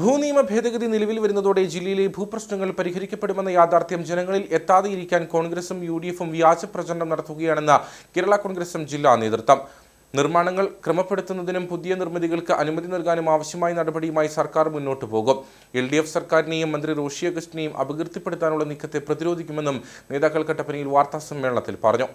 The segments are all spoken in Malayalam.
ഭൂനിയമ ഭേദഗതി നിലവിൽ വരുന്നതോടെ ജില്ലയിലെ ഭൂപ്രശ്നങ്ങൾ പരിഹരിക്കപ്പെടുമെന്ന യാഥാർത്ഥ്യം ജനങ്ങളിൽ എത്താതെയിരിക്കാൻ കോൺഗ്രസും യു ഡി എഫും വ്യാജ പ്രചരണം നടത്തുകയാണെന്ന് കേരള കോൺഗ്രസും ജില്ലാ നേതൃത്വം. നിർമ്മാണങ്ങൾ ക്രമപ്പെടുത്തുന്നതിനും പുതിയ നിർമ്മിതികൾക്ക് അനുമതി നൽകാനും ആവശ്യമായ നടപടിയുമായി സർക്കാർ മുന്നോട്ടു പോകും. എൽ ഡി എഫ് സർക്കാരിനെയും മന്ത്രി റോഷി അഗസ്റ്റിനെയും അപകീർത്തിപ്പെടുത്താനുള്ള നീക്കത്തെ പ്രതിരോധിക്കുമെന്നും നേതാക്കൾ കട്ടപ്പനയിൽ വാർത്താസമ്മേളനത്തിൽ പറഞ്ഞു.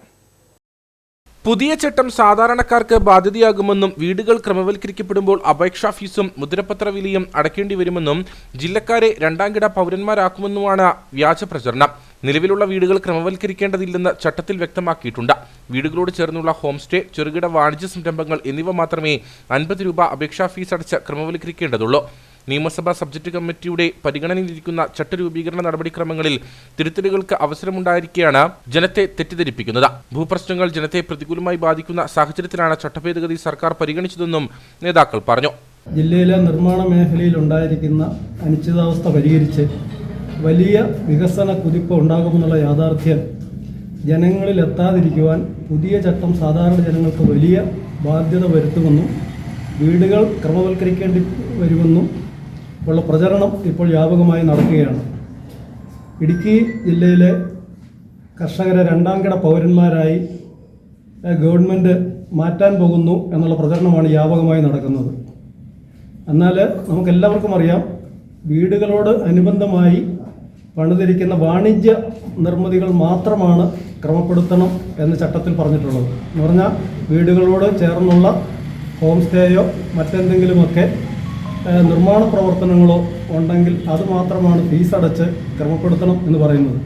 പുതിയ ചട്ടം സാധാരണക്കാർക്ക് ബാധ്യതയാകുമെന്നും വീടുകൾ ക്രമവൽക്കരിക്കപ്പെടുമ്പോൾ അപേക്ഷാ ഫീസും മുദ്രപത്ര വിലയും അടയ്ക്കേണ്ടി വരുമെന്നും ജില്ലക്കാരെ രണ്ടാംകിട പൗരന്മാരാക്കുമെന്നുമാണ് വ്യാജ പ്രചരണം. നിലവിലുള്ള വീടുകൾ ക്രമവൽക്കരിക്കേണ്ടതില്ലെന്ന് ചട്ടത്തിൽ വ്യക്തമാക്കിയിട്ടുണ്ട്. വീടുകളോട് ചേർന്നുള്ള ഹോം സ്റ്റേ ചെറുകിട വാണിജ്യ സംരംഭങ്ങൾ എന്നിവ മാത്രമേ അൻപത് രൂപ അപേക്ഷാ ഫീസ് അടച്ച് ക്രമവൽക്കരിക്കേണ്ടതുള്ളൂ. നിയമസഭാ സബ്ജക്ട് കമ്മിറ്റിയുടെ പരിഗണനയിലിരിക്കുന്ന ചട്ടരൂപീകരണ നടപടിക്രമങ്ങളിൽ തിരുത്തലുകൾക്ക് അവസരമുണ്ടായിരിക്കെയാണ് ജനത്തെ തെറ്റിദ്ധരിപ്പിക്കുന്നത്. ഭൂപ്രശ്നങ്ങൾ ജനത്തെ പ്രതികൂലമായി ബാധിക്കുന്ന സാഹചര്യത്തിലാണ് ചട്ടഭേദഗതി സർക്കാർ പരിഗണിച്ചതെന്നും നേതാക്കൾ പറഞ്ഞു. ജില്ലയിലെ നിർമ്മാണ മേഖലയിൽ ഉണ്ടായിരിക്കുന്ന അനിശ്ചിതാവസ്ഥ പരിഹരിച്ച് വലിയ വികസന കുതിപ്പ് ഉണ്ടാകുമെന്നുള്ള യാഥാർത്ഥ്യം ജനങ്ങളിൽ എത്താതിരിക്കുവാൻ പുതിയ ചട്ടം സാധാരണ ജനങ്ങൾക്ക് വലിയ ബാധ്യത വരുത്തുമെന്നും വീടുകൾ ക്രമവൽക്കരിക്കേണ്ടി വരുമെന്നും ഉള്ള പ്രചരണം ഇപ്പോൾ വ്യാപകമായി നടക്കുകയാണ്. ഇടുക്കി ജില്ലയിലെ കർഷകരെ രണ്ടാംകിട പൗരന്മാരായി ഗവൺമെന്റ് മാറ്റാൻ പോകുന്നു എന്നുള്ള പ്രചരണമാണ് വ്യാപകമായി നടക്കുന്നത്. എന്നാൽ നമുക്കെല്ലാവർക്കും അറിയാം വീടുകളോട് അനുബന്ധമായി പണിതിരിക്കുന്ന വാണിജ്യ നിർമ്മിതികൾ മാത്രമാണ് ക്രമപ്പെടുത്തണം എന്ന് ചട്ടത്തിൽ പറഞ്ഞിട്ടുള്ളത്. എന്ന് പറഞ്ഞാൽ വീടുകളോട് ചേർന്നുള്ള ഹോം സ്റ്റേയോ മറ്റെന്തെങ്കിലുമൊക്കെ നിർമ്മാണ പ്രവർത്തനങ്ങളോ ഉണ്ടെങ്കിൽ അത് മാത്രമാണ് ഫീസ് അടച്ച് ക്രമപ്പെടുത്തണം എന്ന് പറയുന്നത്.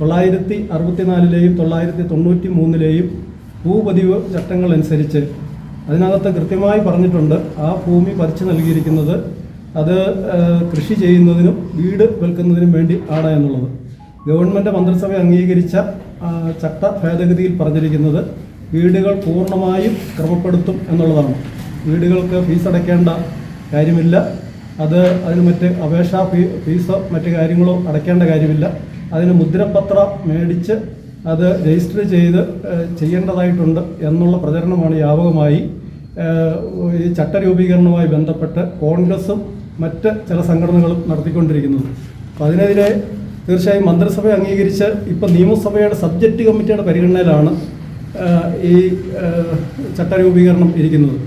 തൊള്ളായിരത്തി അറുപത്തിനാലിലെയും തൊള്ളായിരത്തി തൊണ്ണൂറ്റി മൂന്നിലെയും ഭൂപതിവ് ചട്ടങ്ങളനുസരിച്ച് അതിനകത്ത് കൃത്യമായി പറഞ്ഞിട്ടുണ്ട് ആ ഭൂമി പറിച്ചു നൽകിയിരിക്കുന്നത് അത് കൃഷി ചെയ്യുന്നതിനും വീട് വെൽക്കുന്നതിനും വേണ്ടി ആണ് എന്നുള്ളത്. ഗവൺമെന്റ് മന്ത്രിസഭ അംഗീകരിച്ച ചട്ട ഭേദഗതിയിൽ പറഞ്ഞിരിക്കുന്നത് വീടുകൾ പൂർണമായും ക്രമപ്പെടുത്തും എന്നുള്ളതാണ്. വീടുകൾക്ക് ഫീസ് അടയ്ക്കേണ്ട കാര്യമില്ല. അത് അതിന് മറ്റ് അപേക്ഷാ ഫീ ഫീസോ മറ്റ് കാര്യങ്ങളോ അടയ്ക്കേണ്ട കാര്യമില്ല. അതിന് മുദ്രപത്ര മേടിച്ച് അത് രജിസ്റ്റർ ചെയ്ത് ചെയ്യേണ്ടതായിട്ടുണ്ട് എന്നുള്ള പ്രചരണമാണ് വ്യാപകമായി. ഈ ചട്ടരൂപീകരണവുമായി ബന്ധപ്പെട്ട് കോൺഗ്രസും മറ്റ് ചില സംഘടനകളും നടത്തിക്കൊണ്ടിരിക്കുന്നത്. അപ്പോൾ അതിനെതിരെ തീർച്ചയായും മന്ത്രിസഭ അംഗീകരിച്ച് ഇപ്പം നിയമസഭയുടെ സബ്ജക്റ്റ് കമ്മിറ്റിയുടെ പരിഗണനയിലാണ് ഈ ചട്ടരൂപീകരണം ഇരിക്കുന്നത്.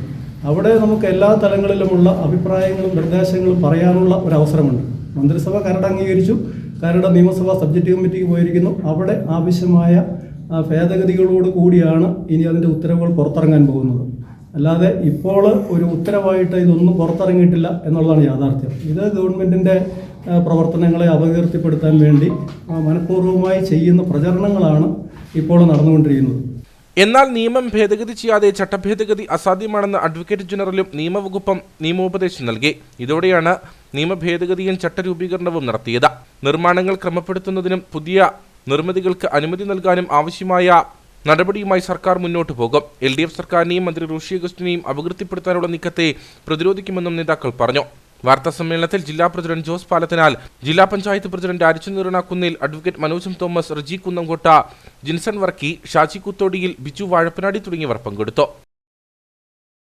അവിടെ നമുക്ക് എല്ലാ തലങ്ങളിലുമുള്ള അഭിപ്രായങ്ങളും നിർദ്ദേശങ്ങളും പറയാനുള്ള ഒരു അവസരമുണ്ട് മന്ത്രിസഭ കരട് അംഗീകരിച്ചു. കരട് നിയമസഭാ സബ്ജക്റ്റ് കമ്മിറ്റിക്ക് പോയിരിക്കുന്നു. അവിടെ ആവശ്യമായ ഭേദഗതികളോട് കൂടിയാണ് ഇനി അതിന്റെ ഉത്തരവുകൾ പുറത്തിറങ്ങാൻ പോകുന്നത്. അല്ലാതെ ഇപ്പോൾ ഒരു ഉത്തരവായിട്ട് ഇതൊന്നും പുറത്തിറങ്ങിയിട്ടില്ല എന്നുള്ളതാണ് യാഥാർത്ഥ്യം. ഇത് ഗവൺമെന്റിന്റെ പ്രവർത്തനങ്ങളെ അപകീർത്തിപ്പെടുത്താൻ വേണ്ടി മനഃപൂർവമായി ചെയ്യുന്ന പ്രചരണങ്ങളാണ് ഇപ്പോൾ നടന്നുകൊണ്ടിരിക്കുന്നത്. എന്നാൽ നിയമം ഭേദഗതി ചെയ്യാതെ ചട്ടഭേദഗതി അസാധ്യമാണെന്ന് അഡ്വക്കേറ്റ് ജനറലും നിയമവകുപ്പും നിയമോപദേശം നൽകി. ഇതോടെയാണ് നിയമ ഭേദഗതിയും ചട്ടരൂപീകരണവും നടത്തിയത്. നിർമ്മാണങ്ങൾ ക്രമപ്പെടുത്തുന്നതിനും പുതിയ നിർമ്മിതികൾക്ക് അനുമതി നൽകാനും ആവശ്യമായ നടപടിയുമായി സർക്കാർ മുന്നോട്ടു പോകും. എൽ ഡി എഫ് സർക്കാരിനെയും മന്ത്രി ഋഷി അഗസ്റ്റിനെയും അപകീർത്തിപ്പെടുത്താനുള്ള നീക്കത്തെ പ്രതിരോധിക്കുമെന്നും നേതാക്കൾ പറഞ്ഞു. വാർത്താ സമ്മേളനത്തിൽ ജില്ലാ പ്രസിഡന്റ് ജോസ് പാലത്തിനാൽ ജില്ലാ പഞ്ചായത്ത് പ്രസിഡന്റ് അരിച്ചുനീറണ കുന്നിൽ അഡ്വക്കേറ്റ് മനോജം തോമസ് റജി കുന്നംകോട്ട ജിൻസൺ വർക്കി ഷാജി കുത്തോടിയിൽ ബിജു വാഴപ്പനാടി തുടങ്ങിയവർ പങ്കെടുത്തു.